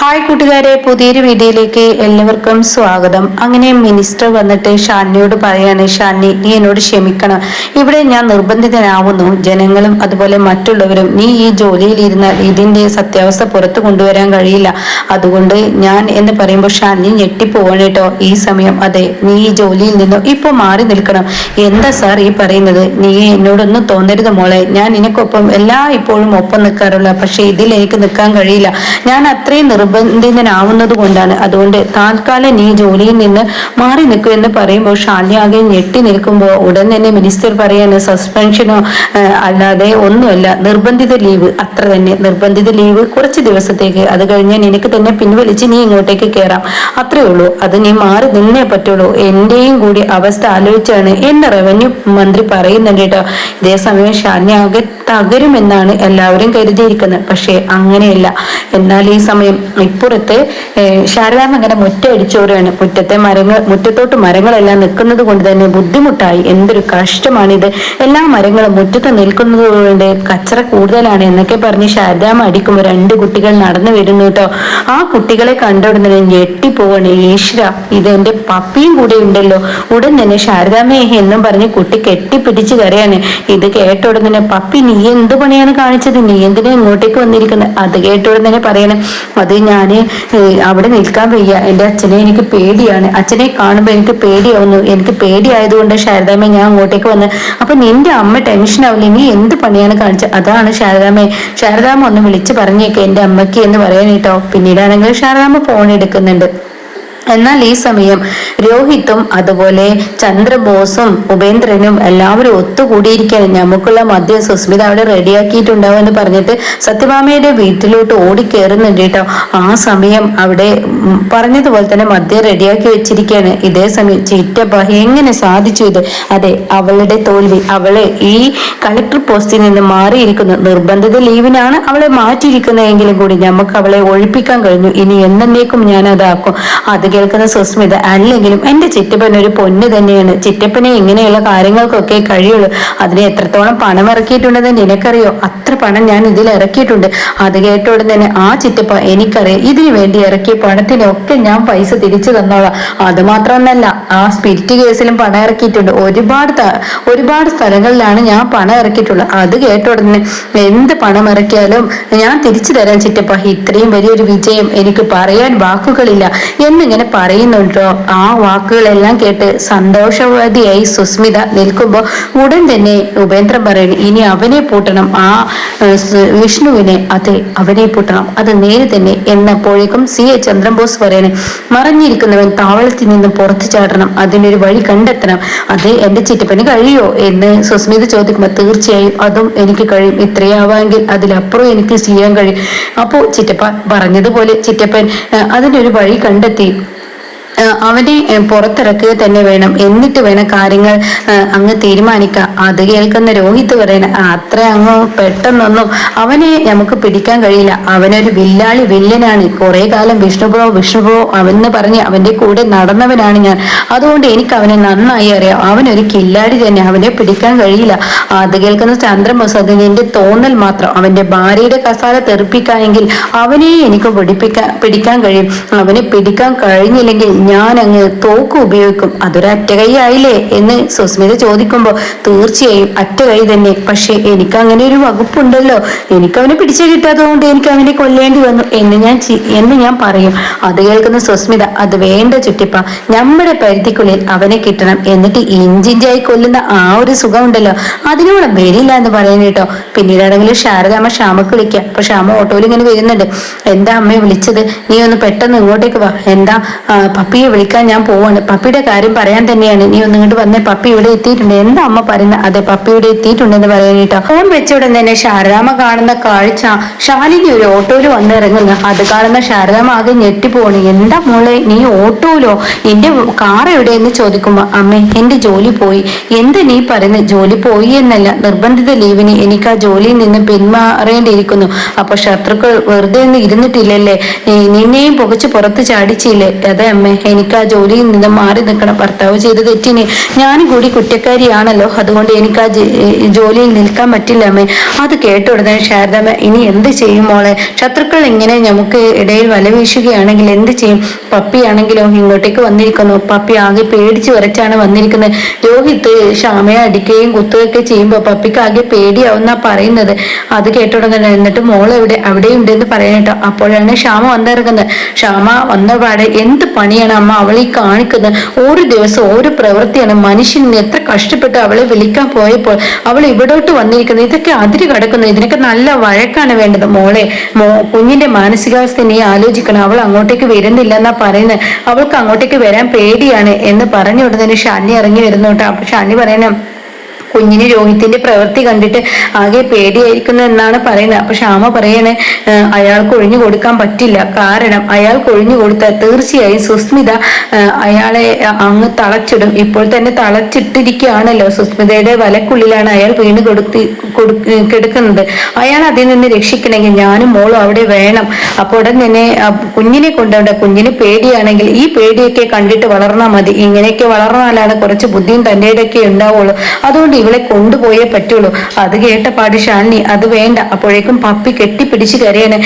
Hi കൂട്ടുകാരെ പുതിയൊരു വീഡിയോയിലേക്ക് എല്ലാവർക്കും സ്വാഗതം. അങ്ങനെ മിനിസ്റ്റർ വന്നിട്ട് ഷാനിയോട് പറയാണ് ഷാനി നീ എന്നോട് ക്ഷമിക്കണം. ഇവിടെ ഞാൻ നിർബന്ധിതനാവുന്നു. ജനങ്ങളും അതുപോലെ മറ്റുള്ളവരും നീ ഈ ജോലിയിൽ ഇരുന്നാൽ ഇതിന്റെ സത്യാവസ്ഥ പുറത്തു കൊണ്ടുവരാൻ കഴിയില്ല. അതുകൊണ്ട് ഞാൻ എന്ന് പറയുമ്പോൾ ഷാനി ഞെട്ടിപ്പോവാണ് കേട്ടോ. ഈ സമയം അതെ നീ ഈ ജോലിയിൽ നിന്നും ഇപ്പൊ മാറി നിൽക്കണം. എന്താ സാർ ഈ പറയുന്നത്? നീ എന്നോടൊന്നും തോന്നരുത് മോളെ. ഞാൻ നിനക്കൊപ്പം എല്ലാ ഇപ്പോഴും ഒപ്പം നിൽക്കാറുള്ള പക്ഷേ ഇതിൽ എനിക്ക് നിൽക്കാൻ കഴിയില്ല. ഞാൻ അത്രയും നിർബന്ധിതനാവുന്നത് കൊണ്ടാണ് അതുകൊണ്ട് താൽക്കാലം നീ ജോലിയിൽ നിന്ന് മാറി നിൽക്കൂ എന്ന് പറയുമ്പോൾ ഷാലിയാകെ ഞെട്ടി നിൽക്കുമ്പോൾ ഉടൻ തന്നെ മിനിസ്റ്റർ പറയാണ് സസ്പെൻഷനോ അല്ലാതെ ഒന്നുമല്ല. നിർബന്ധിത ലീവ് അത്ര തന്നെ നിർബന്ധിത ലീവ് കുറച്ച് ദിവസത്തേക്ക്. അത് കഴിഞ്ഞാൽ നിനക്ക് തന്നെ പിൻവലിച്ച് നീ ഇങ്ങോട്ടേക്ക് കയറാം. അത്രേ ഉള്ളൂ. അത് നീ മാറി നിന്നേ പറ്റുള്ളൂ. എന്റെയും കൂടി അവസ്ഥ ആലോചിച്ചാണ് എന്റെ റവന്യൂ മന്ത്രി പറയുന്നുണ്ട് കേട്ടോ. ഇതേസമയം ഷാലിയാകെ തകരുമെന്നാണ് എല്ലാവരും കരുതിയിരിക്കുന്നത്. പക്ഷേ അങ്ങനെയല്ല. എന്നാൽ ഈ സമയം ഇപ്പുറത്ത് ശാരദാമ്മ അങ്ങനെ മുറ്റടിച്ചോരാണ് മുറ്റത്തെ മരങ്ങൾ മുറ്റത്തോട്ട് മരങ്ങളെല്ലാം നിൽക്കുന്നത് കൊണ്ട് തന്നെ ബുദ്ധിമുട്ടായി. എന്തൊരു കഷ്ടമാണിത്. എല്ലാ മരങ്ങളും മുറ്റത്ത് നിൽക്കുന്നത് കൊണ്ട് കച്ചറ കൂടുതലാണ് എന്നൊക്കെ പറഞ്ഞ് ശാരദാമ്മ അടിക്കുമ്പോൾ രണ്ട് കുട്ടികൾ നടന്നു വരുന്നു കേട്ടോ ആ കുട്ടികളെ കണ്ട ഉടനെ ഞെട്ടിപ്പോവാണ് ഈശ്വര ഇത് എന്റെ പപ്പിയും കൂടെ ഉണ്ടല്ലോ. ഉടൻ തന്നെ ശാരദാമ്മയെ എന്നും പറഞ്ഞ് കുട്ടി കെട്ടിപ്പിടിച്ച് കരയാണ്. ഇത് കേട്ട ഉടനെ പപ്പി നീ എന്ത് പണിയാണ് കാണിച്ചത്? നീ എന്തിനാ ഇങ്ങോട്ടേക്ക് വന്നിരിക്കുന്നത്? അത് കേട്ട ഉടനെ പറയണേ അത് ഞാൻ അവിടെ നിൽക്കാൻ വയ്യ. എന്റെ അച്ഛനെ എനിക്ക് പേടിയാണ്. അച്ഛനെ കാണുമ്പോൾ എനിക്ക് പേടിയാവുന്നു. എനിക്ക് പേടിയായതുകൊണ്ട് ശാരദാമ്മ ഞാൻ അങ്ങോട്ടേക്ക് വന്ന് അപ്പൊ നിന്റെ അമ്മ ടെൻഷൻ ആവില്ല? നീ എന്ത് പണിയാണ് കാണിച്ചത് അതാണ് ശാരദാമ്മ. ശാരദാമ്മ ഒന്ന് വിളിച്ച് പറഞ്ഞേക്കെ എന്റെ അമ്മയ്ക്ക് എന്ന് പറയാനേട്ടോ പിന്നീടാണെങ്കിൽ ശാരദാമ്മ ഫോൺ എടുക്കുന്നുണ്ട്. എന്നാൽ ഈ സമയം രോഹിത്തും അതുപോലെ ചന്ദ്രബോസും ഉപേന്ദ്രനും എല്ലാവരും ഒത്തുകൂടിയിരിക്കുകയാണ്. നമുക്കുള്ള മദ്യം സുസ്മിത അവിടെ റെഡിയാക്കിയിട്ടുണ്ടാവും എന്ന് പറഞ്ഞിട്ട് സത്യഭാമയുടെ വീട്ടിലോട്ട് ഓടിക്കേറുന്നുണ്ട് കേട്ടോ. ആ സമയം അവിടെ പറഞ്ഞതുപോലെ തന്നെ മദ്യം റെഡിയാക്കി വെച്ചിരിക്കുകയാണ്. ഇതേ സമയം ചിറ്റപ്പ എങ്ങനെ സാധിച്ചു ഇത്? അതെ അവളുടെ തോൽവി. അവളെ ഈ കളക്ടർ പോസ്റ്റിൽ നിന്ന് മാറിയിരിക്കുന്നു. നിർബന്ധിത ലീവിനാണ് അവളെ മാറ്റിയിരിക്കുന്നതെങ്കിലും കൂടി നമുക്ക് അവളെ ഒഴിപ്പിക്കാൻ കഴിഞ്ഞു. ഇനി എന്നേക്കും ഞാൻ അതാക്കും അത് കേൾക്കുന്ന സുസ്മിത അല്ലെങ്കിലും എന്റെ ചിറ്റപ്പൻ ഒരു പൊന്ന് തന്നെയാണ്. ചിറ്റപ്പനെ ഇങ്ങനെയുള്ള കാര്യങ്ങൾക്കൊക്കെ കഴിയുള്ളൂ. അതിന് എത്രത്തോളം പണം ഇറക്കിയിട്ടുണ്ടെന്ന് നിനക്കറിയോ? അത്ര പണം ഞാൻ ഇതിൽ ഇറക്കിയിട്ടുണ്ട്. അത് കേട്ടോടെ തന്നെ ആ ചിറ്റപ്പ എനിക്കറിയാം. ഇതിനു വേണ്ടി ഇറക്കിയ പണത്തിനൊക്കെ ഞാൻ പൈസ തിരിച്ചു തന്നോളാം. അത് മാത്രമല്ല ആ സ്പിരിറ്റ് കേസിലും പണം ഇറക്കിയിട്ടുണ്ട്. ഒരുപാട് ഒരുപാട് സ്ഥലങ്ങളിലാണ് ഞാൻ പണം ഇറക്കിയിട്ടുള്ളത്. അത് കേട്ട തന്നെ എന്ത് പണം ഇറക്കിയാലും ഞാൻ തിരിച്ചു തരാൻ ചിറ്റപ്പ. ഇത്രയും വലിയൊരു വിജയം എനിക്ക് പറയാൻ വാക്കുകളില്ല. എന്നിങ്ങനെ പറയുന്നുണ്ടോ? ആ വാക്കുകളെല്ലാം കേട്ട് സന്തോഷവതിയായി സുസ്മിത നിൽക്കുമ്പോൾ ഉടൻ തന്നെ ഉപേന്ദ്രൻ പറയുന്നു ഇനി അവനെ പൂട്ടണം. ആ വിഷ്ണുവിനെ അതെ അവനെ പൂട്ടണം. അത് നേരെ തന്നെ എന്നപ്പോഴേക്കും സി. എ. ചന്ദ്രബോസ് പറയണേ മറിഞ്ഞിരിക്കുന്നവൻ താവളത്തിൽ നിന്ന് പുറത്തു ചാടണം. അതിനൊരു വഴി കണ്ടെത്തണം. അത് എന്റെ ചിറ്റപ്പന് കഴിയോ? എന്ന് സുസ്മിത ചോദിക്കുമ്പോൾ തീർച്ചയായും അതും എനിക്ക് കഴിയും. ഇത്രയാവാമെങ്കിൽ അതിലപ്പുറം എനിക്ക് ചെയ്യാൻ കഴിയും. അപ്പോൾ ചിറ്റപ്പ പറഞ്ഞതുപോലെ ചിറ്റപ്പൻ അതിനൊരു വഴി കണ്ടെത്തി. അവനെ പുറത്തിറക്കുക തന്നെ വേണം. എന്നിട്ട് വേണം കാര്യങ്ങൾ അങ്ങ് തീരുമാനിക്കാം അത് കേൾക്കുന്ന രോഹിത് പറയണ അത്ര അങ്ങ് പെട്ടെന്നൊന്നും അവനെ നമുക്ക് പിടിക്കാൻ കഴിയില്ല. അവനൊരു വില്ലാളി വില്ലനാണ്. കുറെ കാലം വിഷ്ണുപ്രോ വിഷ്ണുപ്രോ അവന്ന് പറഞ്ഞ് അവന്റെ കൂടെ നടന്നവനാണ് ഞാൻ. അതുകൊണ്ട് എനിക്ക് അവനെ നന്നായി അറിയാം. അവനൊരു കില്ലാടി തന്നെ. അവനെ പിടിക്കാൻ കഴിയില്ല. അത് കേൾക്കുന്ന ചന്ദ്രബോസ് അത് നിന്റെ തോന്നൽ മാത്രം. അവന്റെ ഭാര്യയുടെ കസാല തെറിപ്പിക്കാമെങ്കിൽ അവനെ എനിക്ക് പിടിപ്പിക്കാൻ പിടിക്കാൻ കഴിയും. അവനെ പിടിക്കാൻ കഴിഞ്ഞില്ലെങ്കിൽ ഞാൻ അങ്ങ് തോക്ക് ഉപയോഗിക്കും. അതൊരു കൈ ആയില്ലേ എന്ന് സുസ്മിത ചോദിക്കുമ്പോൾ തീർച്ചയായും അറ്റ കൈ തന്നെ. പക്ഷെ എനിക്ക് അങ്ങനെ ഒരു വകുപ്പുണ്ടല്ലോ. എനിക്ക് അവനെ പിടിച്ചു കിട്ടാത്തതുകൊണ്ട് എനിക്ക് അവനെ കൊല്ലേണ്ടി വന്നു എന്ന് ഞാൻ എന്ന് ഞാൻ പറയും. അത് കേൾക്കുന്ന സുസ്മിത അത് വേണ്ട ചുറ്റിപ്പ നമ്മുടെ പരിധിക്കുള്ളിൽ അവനെ കിട്ടണം. എന്നിട്ട് ഇഞ്ചിഞ്ചായി കൊല്ലുന്ന ആ ഒരു സുഖമുണ്ടല്ലോ. അതിനോട് വരില്ല എന്ന് പറയുന്നത് കേട്ടോ. പിന്നീടാണെങ്കിൽ ശാരദാമ്മ ക്ഷാമക്ക് വിളിക്കുക അപ്പൊ ക്ഷാമ ഓട്ടോയിൽ ഇങ്ങനെ വരുന്നുണ്ട്. എന്താ അമ്മയെ വിളിച്ചത്? നീ ഒന്ന് പെട്ടെന്ന് ഇങ്ങോട്ടേക്ക് വാ. എന്താ പപ്പി പപ്പിയെ വിളിക്കാൻ ഞാൻ പോവാണ്. പപ്പിയുടെ കാര്യം പറയാൻ തന്നെയാണ്. നീ ഒന്ന് ഇങ്ങോട്ട് വന്നേ. പപ്പി ഇവിടെ എത്തിയിട്ടുണ്ട്. എന്താ അമ്മ പറയുന്നത്? അതെ പപ്പി ഇവിടെ എത്തിയിട്ടുണ്ടെന്ന് പറയാനിട്ടോ. ഫോൺ വെച്ച ഉടൻ തന്നെ ശാരദാമ്മ കാണുന്ന കാഴ്ച. ശാലിനി ഒരു ഓട്ടോയിൽ വന്നിറങ്ങുന്നു അത് കാണുന്ന ശാരദാമ്മ ആകെ ഞെട്ടിപ്പോണ് എന്താ മോളെ നീ ഓട്ടോയിലോ? നിന്റെ കാർ എവിടെ എന്ന് ചോദിക്കുമ്പോ അമ്മേ എന്റെ ജോലി പോയി. എന്ത് നീ പറയുന്നത് ജോലി പോയി എന്നല്ല. നിർബന്ധിത ലീവിന് എനിക്ക് ആ ജോലിയിൽ നിന്ന് പിന്മാറേണ്ടിയിരിക്കുന്നു. അപ്പൊ ശത്രുക്കൾ വെറുതെ ഒന്നും ഇരുന്നിട്ടില്ലല്ലേ? നിന്നെയും പുകച്ച് പുറത്ത് ചാടിച്ചില്ലേ? അതെ അമ്മേ എനിക്ക് എനിക്ക് ആ ജോലിയിൽ നിന്ന് മാറി നിൽക്കണം. ഭർത്താവ് ചെയ്ത തെറ്റിനെ ഞാനും കൂടി കുറ്റക്കാരിയാണല്ലോ. അതുകൊണ്ട് എനിക്ക് ആ ജോലിയിൽ നിൽക്കാൻ പറ്റില്ല അമ്മേ. അത് കേട്ട ഉടനെ ശാരദാമ്മ ഇനി എന്ത് ചെയ്യും മോളെ? ശത്രുക്കൾ ഇങ്ങനെ നമുക്ക് ഇടയിൽ വലവീശുകയാണെങ്കിൽ എന്ത് ചെയ്യും? പപ്പിയാണെങ്കിലോ ഇങ്ങോട്ടേക്ക് വന്നിരിക്കുന്നു. പപ്പി ആകെ പേടിച്ച് വരച്ചാണ് വന്നിരിക്കുന്നത്. രോഹിത് ക്ഷാമയെ അടിക്കുകയും കുത്തുകയൊക്കെ ചെയ്യുമ്പോൾ പപ്പിക്ക് ആകെ പേടിയാവുന്ന പറയുന്നത്. അത് കേട്ടുടനെ എന്നിട്ട് മോൾ എവിടെ അവിടെ ഉണ്ടെന്ന് പറയാനട്ടോ അപ്പോഴാണ് ക്ഷാമ വന്നിറങ്ങുന്നത്. ക്ഷാമ വന്ന പാടെ എന്ത് പണിയാണ് അമ്മ അവളീ കാണിക്കുന്നത് ഒരു ദിവസം ഒരു പ്രവൃത്തിയാണ് മനുഷ്യൻ എത്ര കഷ്ടപ്പെട്ട് അവളെ വിളിക്കാൻ പോയപ്പോൾ അവൾ ഇവിടോട്ട് വന്നിരിക്കുന്നത് ഇതൊക്കെ അതിര് കിടക്കുന്നു. ഇതിനൊക്കെ നല്ല വഴക്കാണ് വേണ്ടത് മോളെ. മോ കുഞ്ഞിന്റെ മാനസികാവസ്ഥ നീ ആലോചിക്കണം. അവൾ അങ്ങോട്ടേക്ക് വരുന്നില്ല എന്നാ പറയുന്നത് അവൾക്ക് അങ്ങോട്ടേക്ക് വരാൻ പേടിയാണ് എന്ന് പറഞ്ഞു ഉടനെ ഷാനി ഇറങ്ങി വരുന്നു കേട്ടോ. അപ്പൊ ഷാനി പറയണം കുഞ്ഞിന് രോഹിത്തിന്റെ പ്രവൃത്തി കണ്ടിട്ട് ആകെ പേടിയായിരിക്കുന്നു എന്നാണ് പറയുന്നത്. അപ്പൊ ശ്യാമ പറയണേ അയാൾക്ക് ഒഴിഞ്ഞു കൊടുക്കാൻ പറ്റില്ല. കാരണം അയാൾ ഒഴിഞ്ഞു കൊടുത്താൽ തീർച്ചയായും സുസ്മിത അയാളെ അങ്ങ് തളച്ചിടും. ഇപ്പോൾ തന്നെ തളച്ചിട്ടിരിക്കുകയാണല്ലോ. സുസ്മിതയുടെ വലക്കുള്ളിലാണ് അയാൾ വീണ് കൊടുത്തി കെടുക്കുന്നത്. അയാൾ അതിൽ നിന്ന് രക്ഷിക്കണമെങ്കിൽ ഞാനും മോളും അവിടെ വേണം. അപ്പോൾ ഉടൻ തന്നെ കുഞ്ഞിനെ കൊണ്ടുവിടെ കുഞ്ഞിന് പേടിയാണെങ്കിൽ ഈ പേടിയൊക്കെ കണ്ടിട്ട് വളർന്നാൽ മതി. ഇങ്ങനെയൊക്കെ വളർന്നാലാണ് കുറച്ച് ബുദ്ധിയും തന്റെ ഇടയ്ക്ക് ഉണ്ടാവുള്ളൂ. അതുകൊണ്ട് ഇവളെ കൊണ്ടുപോയേ പറ്റുള്ളൂ. അത് കേട്ട പാട് ഷാലിനി അത് വേണ്ട. അപ്പോഴേക്കും പപ്പി കെട്ടിപ്പിടിച്ച് കരയാണ്.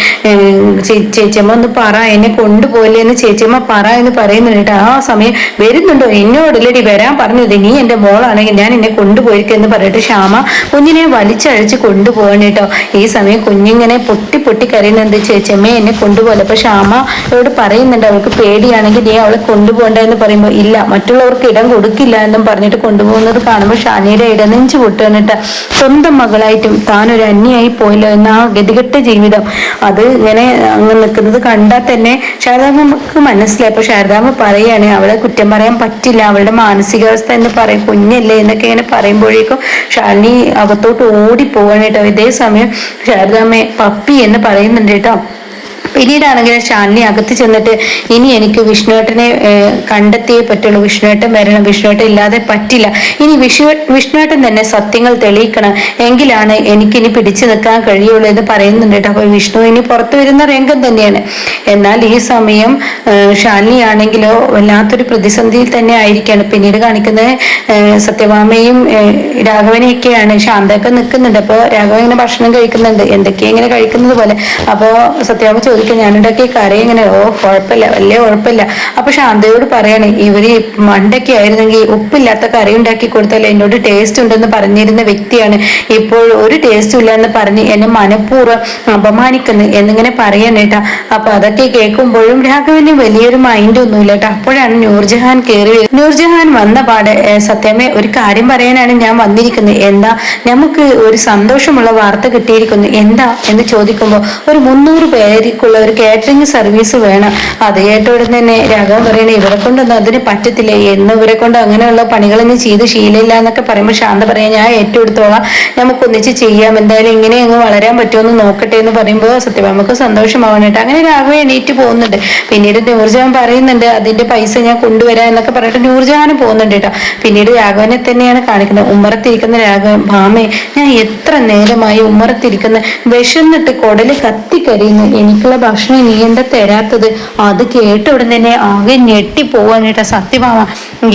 ചേച്ചിയമ്മ ഒന്ന് പറ. എന്നെ കൊണ്ടുപോയില്ലേ എന്ന് ചേച്ചിയമ്മ പറ എന്ന് പറയുന്നുണ്ട് ആ സമയം വരുന്നുണ്ടോ? എന്നോടില്ലടി. വരാൻ പറഞ്ഞത് നീ എന്റെ മോളാണെങ്കിൽ ഞാൻ എന്നെ കൊണ്ടുപോയിരിക്കെന്ന് പറഞ്ഞിട്ട് ശ്യാമ കുഞ്ഞിനെ വലിച്ചഴിച്ച് കൊണ്ടുപോകണം കേട്ടോ. ഈ സമയം കുഞ്ഞിങ്ങനെ പൊട്ടി പൊട്ടി കരയുന്നുണ്ട്. ചേച്ചിയമ്മ എന്നെ കൊണ്ടുപോലെ അപ്പൊ ശ്യാമയോട് പറയുന്നുണ്ട്. അവൾക്ക് പേടിയാണെങ്കിൽ നീ അവളെ കൊണ്ടുപോകണ്ട എന്ന് പറയുമ്പോൾ ഇല്ല മറ്റുള്ളവർക്ക് ഇടം കൊടുക്കില്ല എന്നും പറഞ്ഞിട്ട് കൊണ്ടുപോകുന്നത് കാണുമ്പോൾ ഷാനിയുടെ ഇട നെഞ്ചു പൊട്ടുന്നിട്ട് സ്വന്തം മകളായിട്ടും താനൊരു അന്യായി പോയല്ലോ എന്ന ആ ഗതികെട്ട ജീവിതം. അത് ഇങ്ങനെ അങ്ങ് നിൽക്കുന്നത് കണ്ടാൽ തന്നെ ശാരദാമ്മക്ക് മനസ്സിലായി. അപ്പൊ ശാരദാമ്മ പറയാണ് അവളെ കുറ്റം പറയാൻ പറ്റില്ല. അവളുടെ മാനസികാവസ്ഥ എന്ന് പറയും. കുഞ്ഞല്ലേ എന്നൊക്കെ ഇങ്ങനെ പറയുമ്പോഴേക്കും ഷാലിനി അകത്തോട്ട് ഓടി പോവാണ് ഇതേ സമയം ശാരദാമ്മയെ പപ്പി എന്ന് പറയുന്നുണ്ട് കേട്ടോ. പിന്നീടാണെങ്കിൽ ശാലിനി അകത്ത് ചെന്നിട്ട് ഇനി എനിക്ക് വിഷ്ണുവേട്ടനെ കണ്ടെത്തിയേ പറ്റുള്ളൂ. വിഷ്ണുവേട്ടൻ വരണം. വിഷ്ണുവേട്ടൻ ഇല്ലാതെ പറ്റില്ല. ഇനി വിഷ്ണു വിഷ്ണുവേട്ടൻ തന്നെ സത്യങ്ങൾ തെളിയിക്കണം. എങ്കിലാണ് എനിക്കിനി പിടിച്ചു നിൽക്കാൻ കഴിയുള്ളൂ എന്ന് പറയുന്നുണ്ട് കേട്ടോ. അപ്പൊ വിഷ്ണു ഇനി പുറത്തു വരുന്ന രംഗം തന്നെയാണ്. എന്നാൽ ഈ സമയം ഷാനി ആണെങ്കിലോ വല്ലാത്തൊരു പ്രതിസന്ധിയിൽ തന്നെ ആയിരിക്കാണ് പിന്നീട് കാണിക്കുന്നത് സത്യഭാമയും രാഘവനെയൊക്കെയാണ്. ശാന്തയൊക്കെ നിൽക്കുന്നുണ്ട്. അപ്പോൾ രാഘവൻ ഇങ്ങനെ ഭക്ഷണം കഴിക്കുന്നുണ്ട്. എന്തൊക്കെയാ ഇങ്ങനെ കഴിക്കുന്നത് പോലെ. അപ്പോൾ സത്യഭാമ ചോദിക്കും ചോദിക്കും ഞാനുണ്ടാക്കിയ കറി ഇങ്ങനെ ഓ കുഴപ്പമില്ല വലിയ കുഴപ്പമില്ല. അപ്പൊ ശാന്തയോട് പറയണേ ഇവർ മണ്ടൊക്കെ ആയിരുന്നെങ്കിൽ ഉപ്പില്ലാത്ത കറി ഉണ്ടാക്കി കൊടുത്താൽ എന്നോട് ടേസ്റ്റ് ഉണ്ടെന്ന് പറഞ്ഞിരുന്ന വ്യക്തിയാണ്. ഇപ്പോൾ ഒരു ടേസ്റ്റും ഇല്ല എന്ന് പറഞ്ഞ് എന്നെ മനഃപൂർവം അപമാനിക്കുന്നു എന്നിങ്ങനെ പറയാനേട്ടാ അപ്പൊ അതൊക്കെ കേൾക്കുമ്പോഴും രാഘവന് വലിയൊരു മൈൻഡ് ഒന്നുമില്ല കേട്ടോ അപ്പോഴാണ് നൂർജഹാൻ കയറി നൂർജഹാൻ വന്ന പാടെ സത്യമേ ഒരു കാര്യം പറയാനാണ് ഞാൻ വന്നിരിക്കുന്നത്. എന്താ? നമുക്ക് ഒരു സന്തോഷമുള്ള വാർത്ത കിട്ടിയിരിക്കുന്നു. എന്താ? എന്ന് ചോദിക്കുമ്പോൾ ഒരു മുന്നൂറ് പേർക്കുള്ള ഉള്ള ഒരു കാറ്ററിംഗ് സർവീസ് വേണം. അത് കേട്ടോടെ തന്നെ രാഘവൻ പറയണേ ഇവരെ കൊണ്ടൊന്നും അതിന് പറ്റത്തില്ല? എന്ന് ഇവരെ കൊണ്ട് അങ്ങനെയുള്ള പണികളൊന്നും ചെയ്ത് ശീലമില്ല എന്നൊക്കെ പറയുമ്പോൾ ശാന്ത പറയാം ഞാൻ ഏറ്റെടുത്തോളാം. നമുക്ക് ഒന്നിച്ച് ചെയ്യാം. എന്തായാലും ഇങ്ങനെ അങ്ങ് വളരാൻ പറ്റുമെന്ന് നോക്കട്ടെ എന്ന് പറയുമ്പോൾ സത്യഭാമക്ക് സന്തോഷമാവണേട്ട് അങ്ങനെ രാഘവൻ എണീറ്റ് പോകുന്നുണ്ട്. പിന്നീട് നൂർജഹാൻ പറയുന്നുണ്ട് അതിന്റെ പൈസ ഞാൻ കൊണ്ടുവരാം എന്നൊക്കെ പറഞ്ഞിട്ട് നൂർജഹാനും പോകുന്നുണ്ട് കേട്ടോ. പിന്നീട് രാഘവനെ തന്നെയാണ് കാണിക്കുന്നത്. ഉമ്മറത്തിരിക്കുന്ന രാഘവൻ ഭാമേ ഞാൻ എത്ര നേരമായി ഉമ്മറത്തിരിക്കുന്ന? വിശന്നിട്ട് കൊടൽ കത്തിക്കരിയുന്നു. എനിക്കുള്ള ഭക്ഷണം നീ എന്താ തരാത്തത്? അത് കേട്ട ഉടൻ തന്നെ ആകെ ഞെട്ടിപ്പോവാനേട്ടാ സത്യമാവ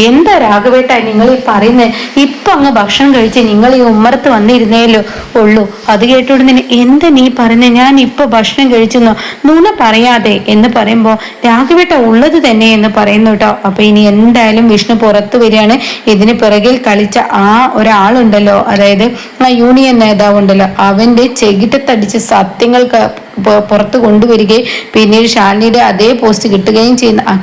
എന്താ രാഘവേട്ട നിങ്ങൾ ഈ പറയുന്നത് ഇപ്പൊ അങ്ങ് ഭക്ഷണം കഴിച്ച് നിങ്ങൾ ഈ ഉമ്മറത്ത് വന്നിരുന്നേലോ ഉള്ളൂ. അത് കേട്ട ഉടൻ തന്നെ എന്താ നീ പറയുന്നത് ഞാൻ ഇപ്പൊ ഭക്ഷണം കഴിച്ചെന്നോ? നുണ പറയാതെ എന്ന് പറയുമ്പോ രാഘവേട്ട ഉള്ളത് തന്നെ എന്ന് പറയുന്നു കേട്ടോ. അപ്പൊ ഇനി എന്തായാലും വിഷ്ണു പുറത്തു വരികയാണ്. ഇതിന് പിറകിൽ കളിച്ച ആ ഒരാളുണ്ടല്ലോ. അതായത് ആ യൂണിയൻ നേതാവ് ഉണ്ടല്ലോ അവന്റെ ചെകിട്ടത്തടിച്ച് സത്യങ്ങൾക്ക് പുറത്ത് കൊണ്ടുവരികയും പിന്നീട് ഷാലിനിയുടെ അതേ പോസ്റ്റ് കിട്ടുകയും ചെയ്യുന്ന ആ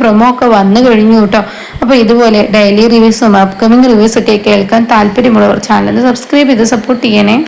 പ്രൊമോ ഒക്കെ വന്നു കഴിഞ്ഞു കേട്ടോ. അപ്പോൾ ഇതുപോലെ ഡെയിലി റിവ്യൂസും അപ്കമിങ് റിവ്യൂസൊക്കെ കേൾക്കാൻ താല്പര്യമുള്ളവർ ചാനൽ സബ്സ്ക്രൈബ് ചെയ്ത് സപ്പോർട്ട് ചെയ്യണേ.